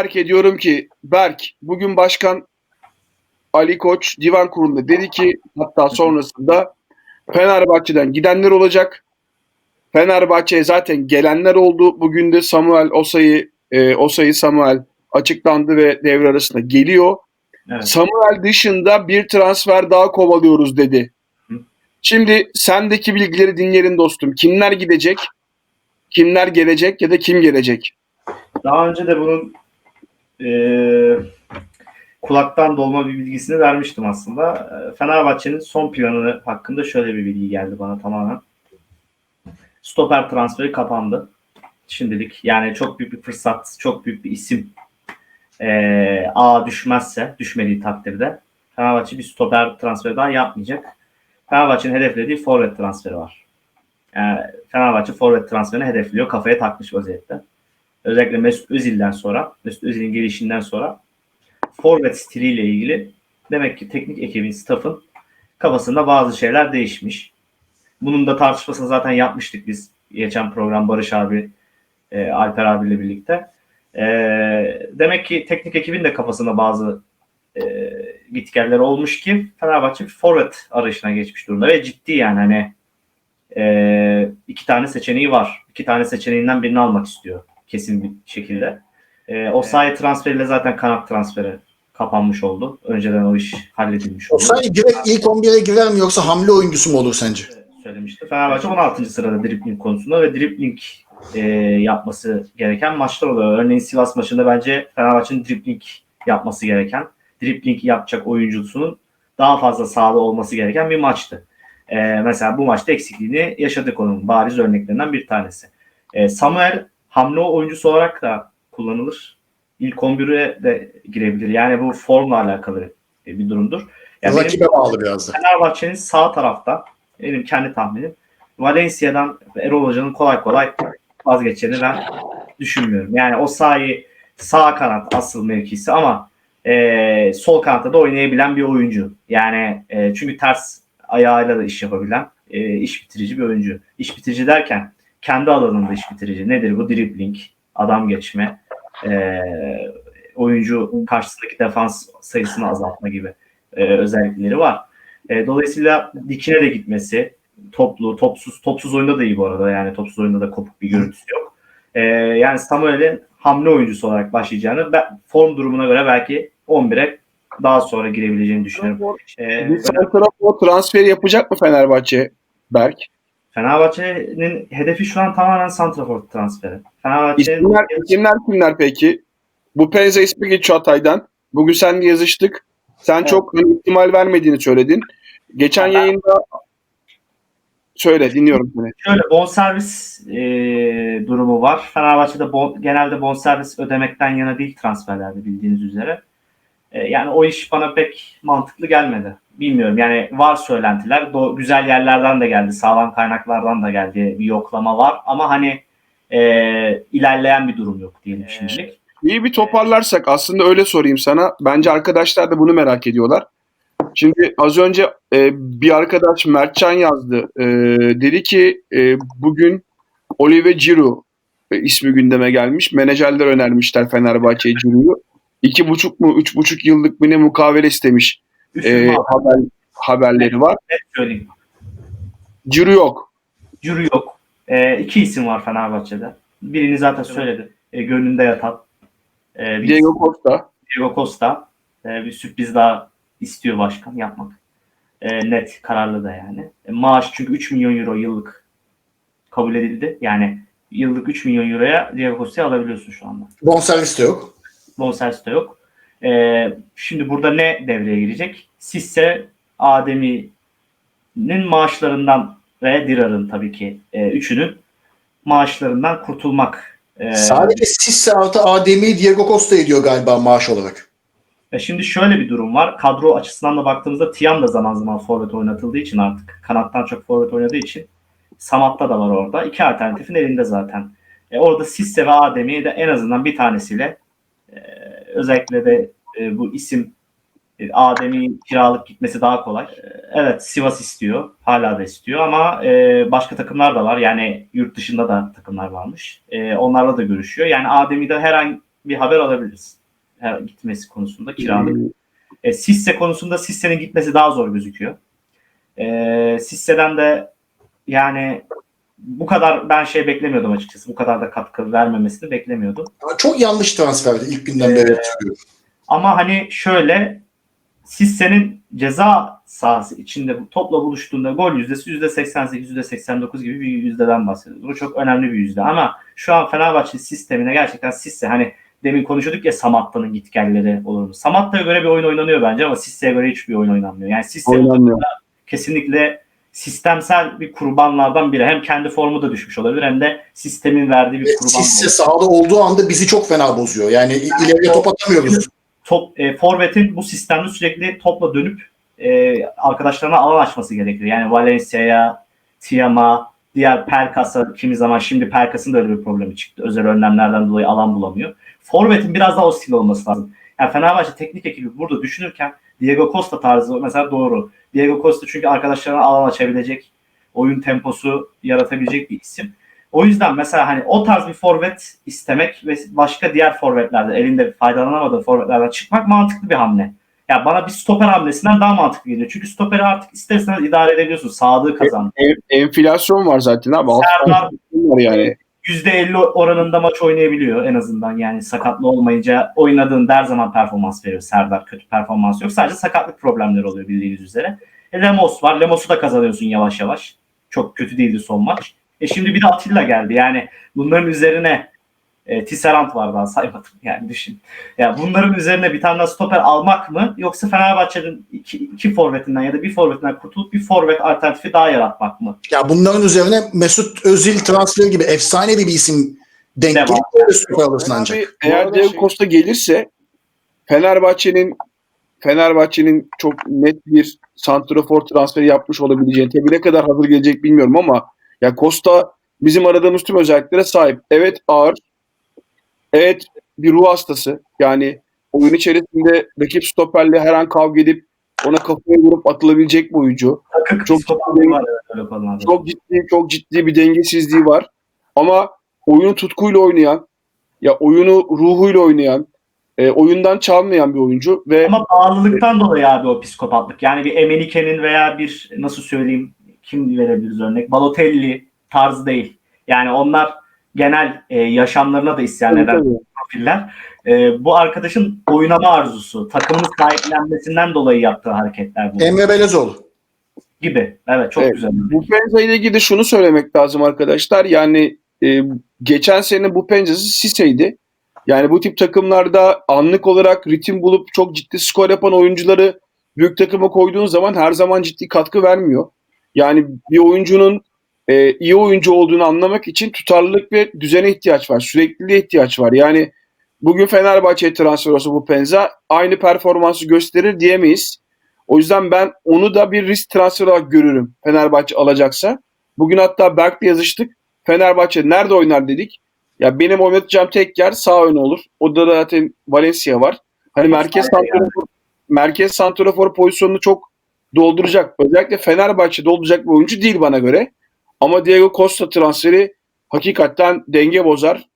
Berk'e diyorum ki Berk bugün başkan Ali Koç divan kurulunda dedi ki hatta sonrasında Fenerbahçe'den gidenler olacak. Fenerbahçe'ye zaten gelenler oldu. Bugün de Samuel Osayi e, Osayi Samuel açıklandı ve devre arasında geliyor. Evet. Samuel dışında bir transfer daha kovalıyoruz dedi. Hı. Şimdi sendeki bilgileri dinleyelim dostum. Kimler gidecek? Kimler gelecek ya da kim gelecek? Daha önce de bunun eee, kulaktan dolma bir bilgisini vermiştim aslında. Eee, Fenerbahçe'nin son planı hakkında şöyle bir bilgi geldi bana tamamen. Stoper transferi kapandı. Şimdilik yani çok büyük bir fırsat, çok büyük bir isim eee A düşmezse, düşmediği takdirde Fenerbahçe bir stoper transferi daha yapmayacak. Fenerbahçe'nin hedeflediği forvet transferi var. Yani Fenerbahçe forvet transferini hedefliyor. Kafaya takmış vaziyette. Özellikle Mesut Özil'den sonra, Mesut Özil'in gelişinden sonra forvet stiliyle ilgili demek ki teknik ekibin, staff'ın kafasında bazı şeyler değişmiş. Bunun da tartışmasını zaten yapmıştık biz geçen program Barış abi, e, Alper abiyle birlikte. E, demek ki teknik ekibin de kafasında bazı e, gitgeller olmuş ki Fenerbahçe bir forvet arayışına geçmiş durumda ve ciddi yani hani e, iki tane seçeneği var. İki tane seçeneğinden birini almak istiyor kesin bir şekilde. E, o sayı transferiyle zaten kanat transferi kapanmış oldu. Önceden o iş halledilmiş oldu. Osayi direkt ilk 11'e girer mi yoksa hamle oyuncusu mu olur sence? söylemişti. Fenerbahçe 16. sırada dribling konusunda ve dribling e, yapması gereken maçlar oluyor. Örneğin Sivas maçında bence Fenerbahçe'nin dribling yapması gereken, dribling yapacak oyuncusunun daha fazla sahada olması gereken bir maçtı. E, mesela bu maçta eksikliğini yaşadık onun bariz örneklerinden bir tanesi. E, Samuel hamle oyuncusu olarak da kullanılır. İlk 11'e de girebilir. Yani bu formla alakalı bir durumdur. Yani Rakibe bağlı biraz da. Fenerbahçe'nin sağ tarafta benim kendi tahminim Valencia'dan Erol Hoca'nın kolay kolay vazgeçeceğini ben düşünmüyorum. Yani o sahayı sağ kanat asıl mevkisi ama e, sol kanatta da oynayabilen bir oyuncu. Yani e, çünkü ters ayağıyla da iş yapabilen e, iş bitirici bir oyuncu. İş bitirici derken kendi alanında iş bitirici. Nedir bu? Dribbling, adam geçme, e, oyuncu karşısındaki defans sayısını azaltma gibi e, özellikleri var. E, dolayısıyla dikine de gitmesi, toplu, topsuz, topsuz oyunda da iyi bu arada. Yani topsuz oyunda da kopuk bir görüntüsü yok. E, yani Samuel'in hamle oyuncusu olarak başlayacağını ben, form durumuna göre belki 11'e daha sonra girebileceğini düşünüyorum. Bir santrafor transferi yapacak mı Fenerbahçe Berk? Fenerbahçe'nin hedefi şu an tamamen santrafor transferi. Fenerbahçe'nin İsimler, isimler kimler peki? Bu Penza ismi geçiyor Hatay'dan. Bugün seninle yazıştık. Sen Evet. çok ihtimal vermediğini söyledin. Geçen Ben- yayında söyle dinliyorum seni. Şöyle bonservis e, durumu var. Fenerbahçe'de bon, genelde bonservis ödemekten yana değil transferlerde bildiğiniz üzere. E, yani o iş bana pek mantıklı gelmedi. Bilmiyorum yani var söylentiler. Do- güzel yerlerden de geldi. Sağlam kaynaklardan da geldi. Bir yoklama var. Ama hani e, ilerleyen bir durum yok diyelim şimdilik. İyi bir toparlarsak aslında öyle sorayım sana. Bence arkadaşlar da bunu merak ediyorlar. Şimdi az önce e, bir arkadaş Mertcan yazdı. E, dedi ki e, bugün Olive Giroud e, ismi gündeme gelmiş. Menajerler önermişler Fenerbahçe'ye Giroud'u. İki buçuk mu, üç buçuk yıllık mı ne mukavele istemiş Üç e, yıl var. haber, haberleri var. Net söyleyeyim. Giroud yok. Cürü yok. E, iki isim var Fenerbahçe'de. Birini zaten söyledi. E, gönlünde yatan. E, bir Diego Costa. Diego Costa e, bir sürpriz daha istiyor başkan yapmak. E, net kararlı da yani. E, maaş çünkü 3 milyon euro yıllık kabul edildi. Yani yıllık 3 milyon euroya Diego Costa'yı alabiliyorsun şu anda. Bonservis de yok. Bonservis de yok. E, şimdi burada ne devreye girecek? Sisse Ademi'nin maaşlarından ve Dirar'ın tabii ki e, üçünün maaşlarından kurtulmak. E, Sadece Sisse artı Ademi Diego Costa ediyor galiba maaş olarak. E şimdi şöyle bir durum var. Kadro açısından da baktığımızda Tiam da zaman zaman forvet oynatıldığı için artık kanattan çok forvet oynadığı için Samat'ta da var orada. İki alternatifin elinde zaten. E orada Sisse ve Adem'i de en azından bir tanesiyle e, özellikle de e, bu isim e, Adem'i kiralık gitmesi daha kolay. E, evet Sivas istiyor. Hala da istiyor ama e, başka takımlar da var. Yani yurt dışında da takımlar varmış. E, onlarla da görüşüyor. Yani Adem'i de her an bir haber alabiliriz. Her gitmesi konusunda kiralık. E, Sisse konusunda Sisse'nin gitmesi daha zor gözüküyor. E, Sisse'den de yani bu kadar ben şey beklemiyordum açıkçası. Bu kadar da katkı vermemesini beklemiyordum. Çok yanlış transferdi ilk günden beri hatırlıyorum. Ama hani şöyle Sisse'nin ceza sahası içinde topla buluştuğunda gol yüzdesi %88, %89 gibi bir yüzdeden bahsediyoruz. Bu çok önemli bir yüzde ama şu an Fenerbahçe sistemine gerçekten Sisse hani demin konuşuyorduk ya Samatta'nın gitgelleri olur mu? Samatta'ya göre bir oyun oynanıyor bence ama Sisse'ye göre hiçbir oyun oynanmıyor. Yani Sisse Oynanmıyor. kesinlikle sistemsel bir kurbanlardan biri. Hem kendi formu da düşmüş olabilir hem de sistemin verdiği bir kurban. Sisse sahada olduğu anda bizi çok fena bozuyor. Yani il- ileriye top atamıyoruz. top e, forvetin bu sistemde sürekli topla dönüp e, arkadaşlarına alan açması gerekiyor. Yani Valencia'ya, Tiam'a, diğer Perkas'a kimi zaman şimdi Perkas'ın da öyle bir problemi çıktı. Özel önlemlerden dolayı alan bulamıyor. Forvet'in biraz daha o stil olması lazım. Yani Fenerbahçe teknik ekibi burada düşünürken Diego Costa tarzı mesela doğru. Diego Costa çünkü arkadaşlarına alan açabilecek, oyun temposu yaratabilecek bir isim. O yüzden mesela hani o tarz bir forvet istemek ve başka diğer forvetlerden elinde faydalanamadığı forvetlerden çıkmak mantıklı bir hamle. Ya bana bir stoper hamlesinden daha mantıklı geliyor. Çünkü stoperi artık isterseniz idare edebiliyorsun. Sağlığı kazan. En- enflasyon var zaten abi. Serdar var yani. %50 oranında maç oynayabiliyor en azından. Yani sakatlı olmayınca oynadığında her zaman performans veriyor Serdar. Kötü performans yok. Sadece sakatlık problemleri oluyor bildiğiniz üzere. E, Lemos var. Lemos'u da kazanıyorsun yavaş yavaş. Çok kötü değildi son maç. E şimdi bir de Atilla geldi. Yani bunların üzerine e, Tisserand var daha saymadım. Yani düşün. Ya bunların üzerine bir tane daha stoper almak mı yoksa Fenerbahçe'nin iki, iki forvetinden ya da bir forvetinden kurtulup bir forvet alternatifi daha yaratmak mı? Ya bunların üzerine Mesut Özil transferi gibi efsane bir isim denk Devam. gelip böyle stoper alırsın Abi, ancak. eğer arada Diego Costa gelirse Fenerbahçe'nin Fenerbahçe'nin çok net bir santrafor transferi yapmış olabileceğini tabii ne kadar hazır gelecek bilmiyorum ama ya Costa bizim aradığımız tüm özelliklere sahip. Evet ağır. Evet bir ruh hastası. Yani oyun içerisinde rakip stoperle her an kavga edip ona kafaya vurup atılabilecek bir oyuncu. Çok psikopatlığı var evet. Çok ciddi çok ciddi bir dengesizliği var. Ama oyunu tutkuyla oynayan, ya oyunu ruhuyla oynayan, e, oyundan çalmayan bir oyuncu ve Ama bağlılıktan dolayı abi o psikopatlık. Yani bir Emenike'nin veya bir nasıl söyleyeyim kim verebiliriz örnek? Balotelli tarzı değil. Yani onlar genel e, yaşamlarına da isyan eden profiller. E, bu arkadaşın oynama arzusu, takımın sahiplenmesinden dolayı yaptığı hareketler bu. Emre Belezoğlu. gibi. Evet çok Evet. güzel. bu penza ile ilgili şunu söylemek lazım arkadaşlar. Yani e, geçen sene bu pençesi Sise'ydi. Yani bu tip takımlarda anlık olarak ritim bulup çok ciddi skor yapan oyuncuları büyük takıma koyduğun zaman her zaman ciddi katkı vermiyor. Yani bir oyuncunun e, iyi oyuncu olduğunu anlamak için tutarlılık ve düzene ihtiyaç var. Sürekliliğe ihtiyaç var. Yani bugün Fenerbahçe'ye transfer olsa bu Penza aynı performansı gösterir diyemeyiz. O yüzden ben onu da bir risk transferi olarak görürüm Fenerbahçe alacaksa. Bugün hatta Berk'le yazıştık. Fenerbahçe nerede oynar dedik. Ya benim oynatacağım tek yer sağ ön olur. O da zaten Valencia var. Hani merkez santrafor, merkez santrafor pozisyonunu çok dolduracak. Özellikle Fenerbahçe dolduracak bir oyuncu değil bana göre. Ama Diego Costa transferi hakikaten denge bozar.